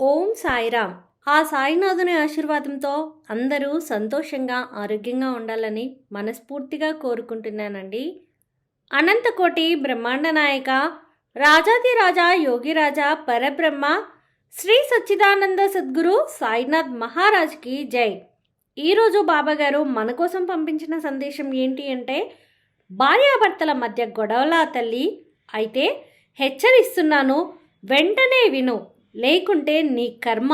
ఓం సాయిరామ్. ఆ సాయినాథుని ఆశీర్వాదంతో అందరూ సంతోషంగా ఆరోగ్యంగా ఉండాలని మనస్ఫూర్తిగా కోరుకుంటున్నానండి. అనంతకోటి బ్రహ్మాండ నాయక రాజాదిరాజా యోగిరాజా పరబ్రహ్మ శ్రీ సచ్చిదానంద సద్గురు సాయినాథ్ మహారాజ్కి జై. ఈరోజు బాబాగారు మన కోసం పంపించిన సందేశం ఏంటి అంటే భార్యాభర్తల మధ్య గొడవల తల్లి అయితే హెచ్చరిస్తున్నాను వెంటనే విను లేకుంటే నీ కర్మ.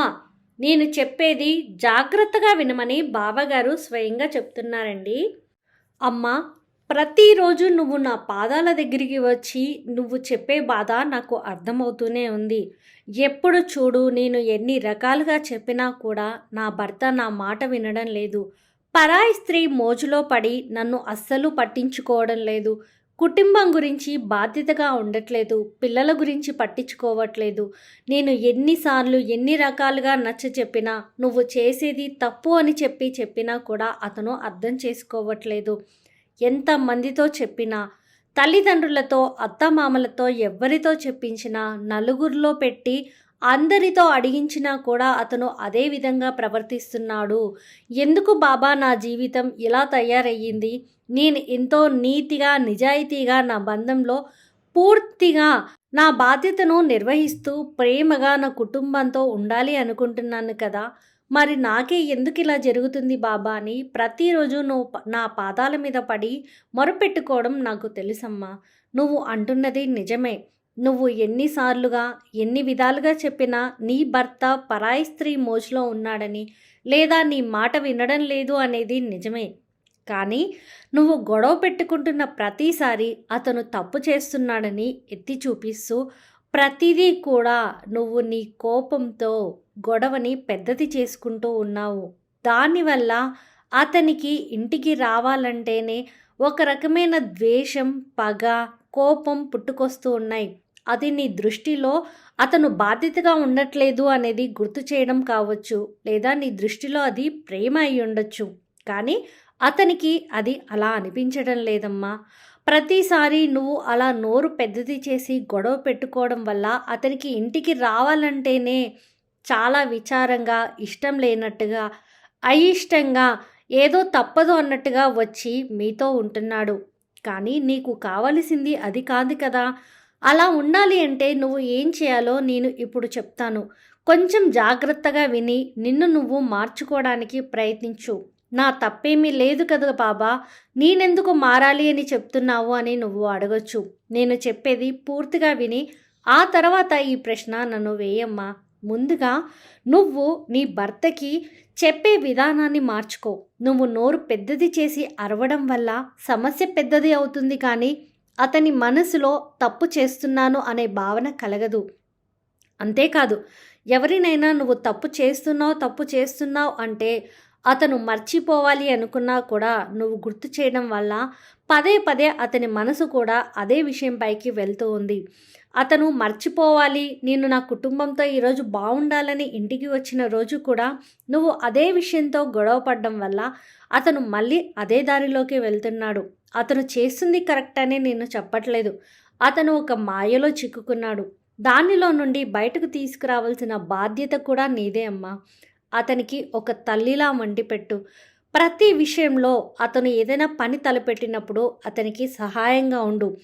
నేను చెప్పేది జాగ్రత్తగా వినమని బావగారు స్వయంగా చెప్తున్నారండి. అమ్మ ప్రతిరోజు నువ్వు నా పాదాల దగ్గరికి వచ్చి నువ్వు చెప్పే బాధ నాకు అర్థమవుతూనే ఉంది. ఎప్పుడు చూడు నేను ఎన్ని రకాలుగా చెప్పినా కూడా నా భర్త నా మాట వినడం లేదు. పరాయి స్త్రీ మోజులో పడి నన్ను అస్సలు పట్టించుకోవడం లేదు. కుటుంబం గురించి బాధ్యతగా ఉండట్లేదు పిల్లల గురించి పట్టించుకోవట్లేదు. నేను ఎన్నిసార్లు ఎన్ని రకాలుగా నచ్చ చెప్పినా నువ్వు చేసేది తప్పు అని చెప్పి చెప్పినా కూడా అతను అర్థం చేసుకోవట్లేదు. ఎంతమందితో చెప్పినా తల్లిదండ్రులతో అత్తమామలతో ఎవరితో చెప్పించినా నలుగురిలో పెట్టి అందరితో అడిగించినా కూడా అతను అదే విధంగా ప్రవర్తిస్తున్నాడు. ఎందుకు బాబా నా జీవితం ఇలా తయారయ్యింది? నేను ఎంతో నీతిగా నిజాయితీగా నా బంధంలో పూర్తిగా నా బాధ్యతను నిర్వహిస్తూ ప్రేమగా నా కుటుంబంతో ఉండాలి అనుకుంటున్నాను కదా. మరి నాకే ఎందుకు ఇలా జరుగుతుంది బాబా అని ప్రతిరోజు నువ్వు నా పాదాల మీద పడి మొరపెట్టుకోవడం నాకు తెలుసమ్మా. నువ్వు అంటున్నది నిజమే. నువ్వు ఎన్నిసార్లుగా ఎన్ని విధాలుగా చెప్పినా నీ భర్త పరాయి స్త్రీ మోజులో ఉన్నాడని లేదా నీ మాట వినడం లేదు అనేది నిజమే. కానీ నువ్వు గొడవ పెట్టుకుంటున్న ప్రతిసారి అతను తప్పు చేస్తున్నాడని ఎత్తి చూపిస్తూ ప్రతిదీ కూడా నువ్వు నీ కోపంతో గొడవని పెద్దది చేసుకుంటూ ఉన్నావు. దానివల్ల అతనికి ఇంటికి రావాలంటేనే ఒక రకమైన ద్వేషం పగ కోపం పుట్టుకొస్తూ ఉన్నాయి. అది నీ దృష్టిలో అతను బాధ్యతగా ఉండట్లేదు అనేది గుర్తు చేయడం కావచ్చు లేదా నీ దృష్టిలో అది ప్రేమ అయి ఉండొచ్చు. కానీ అతనికి అది అలా అనిపించడం లేదమ్మా. ప్రతిసారి నువ్వు అలా నోరు పెద్దది చేసి గొడవ పెట్టుకోవడం వల్ల అతనికి ఇంటికి రావాలంటేనే చాలా విచారంగా ఇష్టం లేనట్టుగా అయిష్టంగా ఏదో తప్పదు అన్నట్టుగా వచ్చి మీతో ఉంటున్నాడు. కానీ నీకు కావలసింది అది కాదు కదా. అలా ఉండాలి అంటే నువ్వు ఏం చేయాలో నేను ఇప్పుడు చెప్తాను. కొంచెం జాగ్రత్తగా విని నిన్ను నువ్వు మార్చుకోవడానికి ప్రయత్నించు. నా తప్పేమీ లేదు కదా బాబా. నేనెందుకు మారాలి అని చెప్తున్నావు అని నువ్వు అడగచ్చు. నేను చెప్పేది పూర్తిగా విని ఆ తర్వాత ఈ ప్రశ్న నన్ను వేయమ్మా. ముందుగా నువ్వు నీ భర్తకి చెప్పే విధానాన్ని మార్చుకో. నువ్వు నోరు పెద్దది చేసి అరవడం వల్ల సమస్య పెద్దది అవుతుంది కానీ అతని మనసులో తప్పు చేస్తున్నాను అనే భావన కలగదు. అంతేకాదు ఎవరినైనా నువ్వు తప్పు చేస్తున్నావు తప్పు చేస్తున్నావు అంటే అతను మర్చిపోవాలి అనుకున్నా కూడా నువ్వు గుర్తు చేయడం వల్ల పదే పదే అతని మనసు కూడా అదే విషయంపైకి వెళ్తూ ఉంది. అతను మర్చిపోవాలి నేను నా కుటుంబంతో ఈరోజు బాగుండాలని ఇంటికి వచ్చిన రోజు కూడా నువ్వు అదే విషయంతో గొడవ పడడం వల్ల అతను మళ్ళీ అదే దారిలోకి వెళ్తున్నాడు. అతను చేస్తుంది కరెక్ట్ అని నేను చెప్పట్లేదు. అతను ఒక మాయలో చిక్కుకున్నాడు. దానిలో నుండి బయటకు తీసుకురావాల్సిన బాధ్యత కూడా నీదే అమ్మా. అతనికి ఒక తల్లిలా మండిపెట్టు ప్రతి విషయంలో అతను ఏదైనా పని తలపెట్టినప్పుడు అతనికి సహాయంగా ఉండు.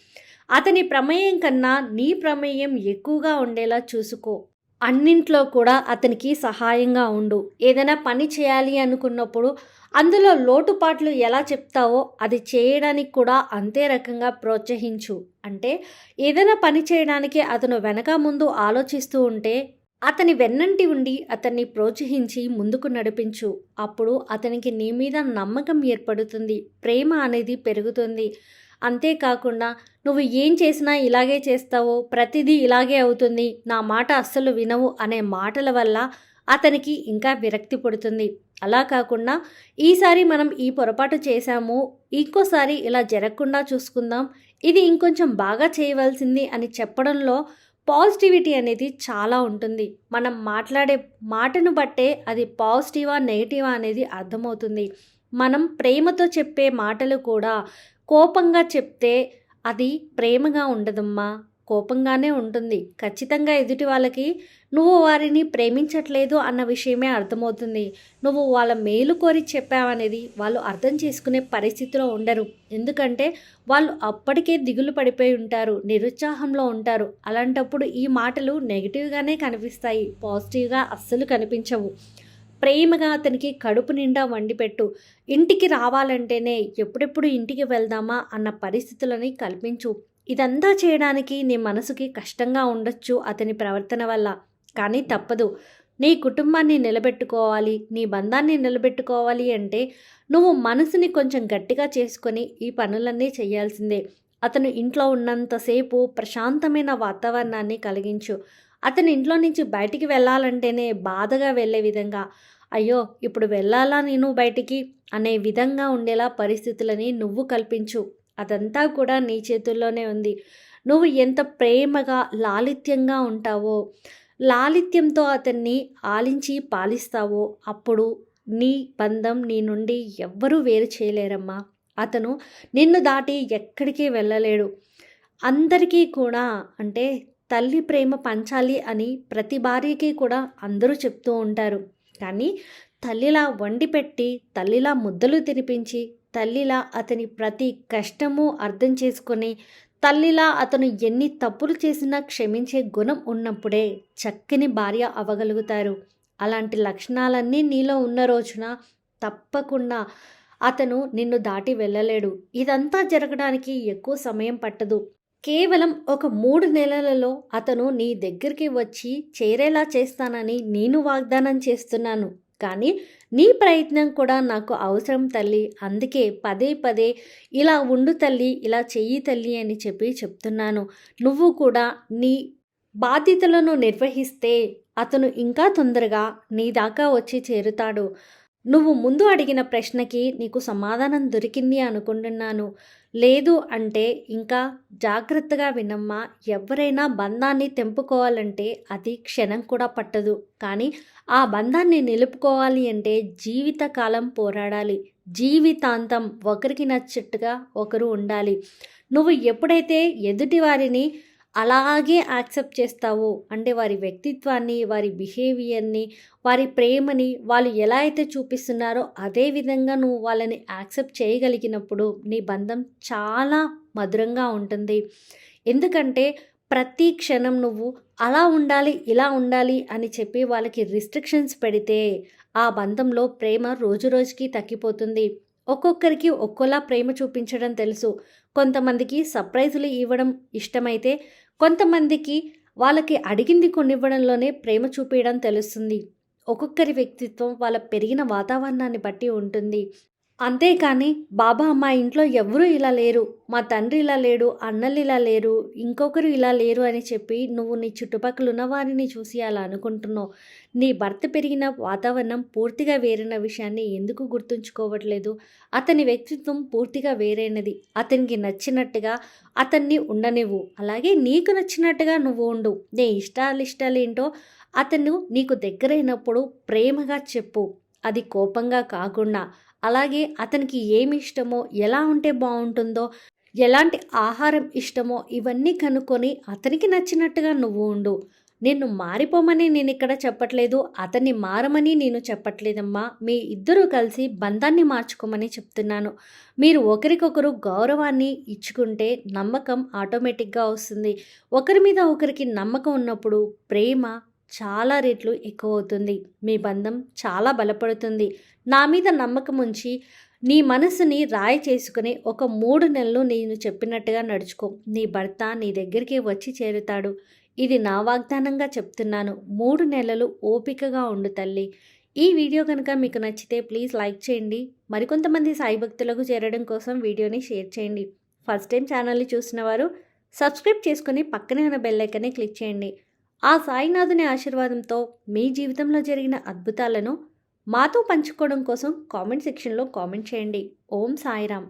అతని ప్రమేయం కన్నా నీ ప్రమేయం ఎక్కువగా ఉండేలా చూసుకో. అన్నింట్లో కూడా అతనికి సహాయంగా ఉండు. ఏదైనా పని చేయాలి అనుకున్నప్పుడు అందులో లోటుపాట్లు ఎలా చెప్తావో అది చేయడానికి కూడా అంతే రకంగా ప్రోత్సహించు. అంటే ఏదైనా పని చేయడానికి అతను వెనక ముందు ఆలోచిస్తూ ఉంటే అతని వెన్నంటి ఉండి అతన్ని ప్రోత్సహించి ముందుకు నడిపించు. అప్పుడు అతనికి నీ మీద నమ్మకం ఏర్పడుతుంది. ప్రేమ అనేది పెరుగుతుంది. అంతేకాకుండా నువ్వు ఏం చేసినా ఇలాగే చేస్తావో ప్రతిదీ ఇలాగే అవుతుంది నా మాట అస్సలు వినవు అనే మాటల వల్ల అతనికి ఇంకా విరక్తి పడుతుంది. అలా కాకుండా ఈసారి మనం ఈ పొరపాటు చేశాము ఇంకోసారి ఇలా జరగకుండా చూసుకుందాం ఇది ఇంకొంచెం బాగా చేయవలసింది అని చెప్పడంలో పాజిటివిటీ అనేది చాలా ఉంటుంది. మనం మాట్లాడే మాటను బట్టే అది పాజిటివా నెగిటివా అనేది అర్థమవుతుంది. మనం ప్రేమతో చెప్పే మాటలు కూడా కోపంగా చెప్తే అది ప్రేమగా ఉండదమ్మా. కోపంగానే ఉంటుంది. ఖచ్చితంగా ఎదుటి వాళ్ళకి నువ్వు వారిని ప్రేమించట్లేదు అన్న విషయమే అర్థమవుతుంది. నువ్వు వాళ్ళ మేలు కోరి చెప్పావనేది వాళ్ళు అర్థం చేసుకునే పరిస్థితిలో ఉండరు. ఎందుకంటే వాళ్ళు అప్పటికే దిగులు పడిపోయి ఉంటారు నిరుత్సాహంలో ఉంటారు. అలాంటప్పుడు ఈ మాటలు నెగిటివ్గానే కనిపిస్తాయి. పాజిటివ్గా అస్సలు కనిపించవు. ప్రేమగా అతనికి కడుపు నిండా వండిపెట్టు ఇంటికి రావాలంటేనే ఎప్పుడెప్పుడు ఇంటికి వెళ్దామా అన్న పరిస్థితులని కల్పించు. ఇదంతా చేయడానికి నీ మనసుకి కష్టంగా ఉండొచ్చు అతని ప్రవర్తన వల్ల. కానీ తప్పదు. నీ కుటుంబాన్ని నిలబెట్టుకోవాలి నీ బంధాన్ని నిలబెట్టుకోవాలి అంటే నువ్వు మనసుని కొంచెం గట్టిగా చేసుకొని ఈ పనులన్నీ చేయాల్సిందే. అతను ఇంట్లో ఉన్నంతసేపు ప్రశాంతమైన వాతావరణాన్ని కలిగించు. అతని ఇంట్లో నుంచి బయటికి వెళ్ళాలంటేనే బాధగా వెళ్ళే విధంగా. అయ్యో ఇప్పుడు వెళ్ళాలా నేను బయటికి? అనే విధంగా ఉండేలా పరిస్థితులని నువ్వు కల్పించు. అదంతా కూడా నీ చేతుల్లోనే ఉంది. నువ్వు ఎంత ప్రేమగా లాలిత్యంగా ఉంటావో లాలిత్యంతో అతన్ని ఆలించి పాలిస్తావో అప్పుడు నీ బంధం నీ నుండి ఎవ్వరూ వేరు చేయలేరమ్మా. అతను నిన్ను దాటి ఎక్కడికి వెళ్ళలేడు. అందరికీ కూడా అంటే తల్లి ప్రేమ పంచాలి అని ప్రతి భార్యకి కూడా అందరూ చెప్తూ ఉంటారు. కానీ తల్లిలా వండి పెట్టి తల్లిలా ముద్దలు తినిపించి తల్లిలా అతని ప్రతి కష్టము అర్థం చేసుకొని తల్లిలా అతను ఎన్ని తప్పులు చేసినా క్షమించే గుణం ఉన్నప్పుడే చక్కని భార్య అవ్వగలుగుతారు. అలాంటి లక్షణాలన్నీ నీలో ఉన్న రోజున తప్పకుండా అతను నిన్ను దాటి వెళ్ళలేడు. ఇదంతా జరగడానికి ఎక్కువ సమయం పట్టదు. కేవలం ఒక మూడు నెలలలో అతను నీ దగ్గరికి వచ్చి చేరేలా చేస్తానని నేను వాగ్దానం చేస్తున్నాను. కానీ నీ ప్రయత్నం కూడా నాకు అవసరం తల్లి. అందుకే పదే పదే ఇలా ఉండు తల్లి ఇలా చెయ్యి తల్లి అని చెప్పి చెప్తున్నాను. నువ్వు కూడా నీ బాధ్యతలను నిర్వహిస్తే అతను ఇంకా తొందరగా నీ దాకా వచ్చి చేరుతాడు. నువ్వు ముందు అడిగిన ప్రశ్నకి నీకు సమాధానం దొరికింది అనుకుంటున్నాను. లేదు అంటే ఇంకా జాగ్రత్తగా వినమ్మా. ఎవరైనా బంధాన్ని తెంపుకోవాలంటే అది క్షణం కూడా పట్టదు. కానీ ఆ బంధాన్ని నిలుపుకోవాలి అంటే జీవితకాలం పోరాడాలి. జీవితాంతం ఒకరికి నచ్చట్టుగా ఒకరు ఉండాలి. నువ్వు ఎప్పుడైతే ఎదుటి వారిని అలాగే యాక్సెప్ట్ చేస్తావో. అంటే వారి వ్యక్తిత్వాన్ని వారి బిహేవియర్ని వారి ప్రేమని వాళ్ళు ఎలా అయితే చూపిస్తున్నారో అదే విధంగా నువ్వు వాళ్ళని యాక్సెప్ట్ చేయగలిగినప్పుడు నీ బంధం చాలా మధురంగా ఉంటుంది. ఎందుకంటే ప్రతి క్షణం నువ్వు అలా ఉండాలి ఇలా ఉండాలి అని చెప్పి వాళ్ళకి రిస్ట్రిక్షన్స్ పెడితే ఆ బంధంలో ప్రేమ రోజు రోజుకి తగ్గిపోతుంది. ఒక్కొక్కరికి ఒక్కోలా ప్రేమ చూపించడం తెలుసు. కొంతమందికి సర్ప్రైజులు ఇవ్వడం ఇష్టమైతే కొంతమందికి వాళ్ళకి అడిగింది కొనివ్వడంలోనే ప్రేమ చూపించడం తెలుస్తుంది. ఒక్కొక్కరి వ్యక్తిత్వం వాళ్ళ పెరిగిన వాతావరణాన్ని బట్టి ఉంటుంది. అంతేకాని బాబా మా ఇంట్లో ఎవరూ ఇలా లేరు. మా తండ్రి ఇలా లేడు అన్నలు ఇలా లేరు ఇంకొకరు ఇలా లేరు అని చెప్పి నువ్వు నీ చుట్టుపక్కల ఉన్న వారిని చూసి అలా అనుకుంటున్నావు. నీ భర్త పెరిగిన వాతావరణం పూర్తిగా వేరైన విషయాన్ని ఎందుకు గుర్తుంచుకోవట్లేదు? అతని వ్యక్తిత్వం పూర్తిగా వేరైనది. అతనికి నచ్చినట్టుగా అతన్ని ఉండనివ్వు. అలాగే నీకు నచ్చినట్టుగా నువ్వు ఉండు. నీ ఇష్టాలు ఇష్టాలు ఏంటో అతను నీకు దగ్గరైనప్పుడు ప్రేమగా చెప్పు. అది కోపంగా కాకుండా అలాగే అతనికి ఏమి ఇష్టమో ఎలా ఉంటే బాగుంటుందో ఎలాంటి ఆహారం ఇష్టమో ఇవన్నీ కనుక్కొని అతనికి నచ్చినట్టుగా నువ్వు ఉండు. నిన్ను మారిపోమని నేను ఇక్కడ చెప్పట్లేదు అతన్ని మారమని నేను చెప్పట్లేదమ్మా. మీ ఇద్దరూ కలిసి బంధాన్ని మార్చుకోమని చెప్తున్నాను. మీరు ఒకరికొకరు గౌరవాన్ని ఇచ్చుకుంటే నమ్మకం ఆటోమేటిక్గా వస్తుంది. ఒకరి మీద ఒకరికి నమ్మకం ఉన్నప్పుడు ప్రేమ చాలా రెట్లు ఎక్కువ అవుతుంది మీ బంధం చాలా బలపడుతుంది. నా మీద నమ్మకం ఉంచి నీ మనసుని రాయి చేసుకుని ఒక మూడు నెలలు నేను చెప్పినట్టుగా నడుచుకో. నీ భర్త నీ దగ్గరికి వచ్చి చేరుతాడు. ఇది నా వాగ్దానంగా చెప్తున్నాను. మూడు నెలలు ఓపికగా ఉండు తల్లి. ఈ వీడియో కనుక మీకు నచ్చితే ప్లీజ్ లైక్ చేయండి. మరికొంతమంది సాయి భక్తులకు చేరడం కోసం వీడియోని షేర్ చేయండి. ఫస్ట్ టైం ఛానల్ని చూసిన వారు సబ్స్క్రైబ్ చేసుకుని పక్కనే ఉన్న బెల్ ఐకన్ని క్లిక్ చేయండి. ఆ సాయినాథుని ఆశీర్వాదంతో మీ జీవితంలో జరిగిన అద్భుతాలను మాతో పంచుకోవడం కోసం కామెంట్ సెక్షన్లో కామెంట్ చేయండి. ఓం సాయిరామ్.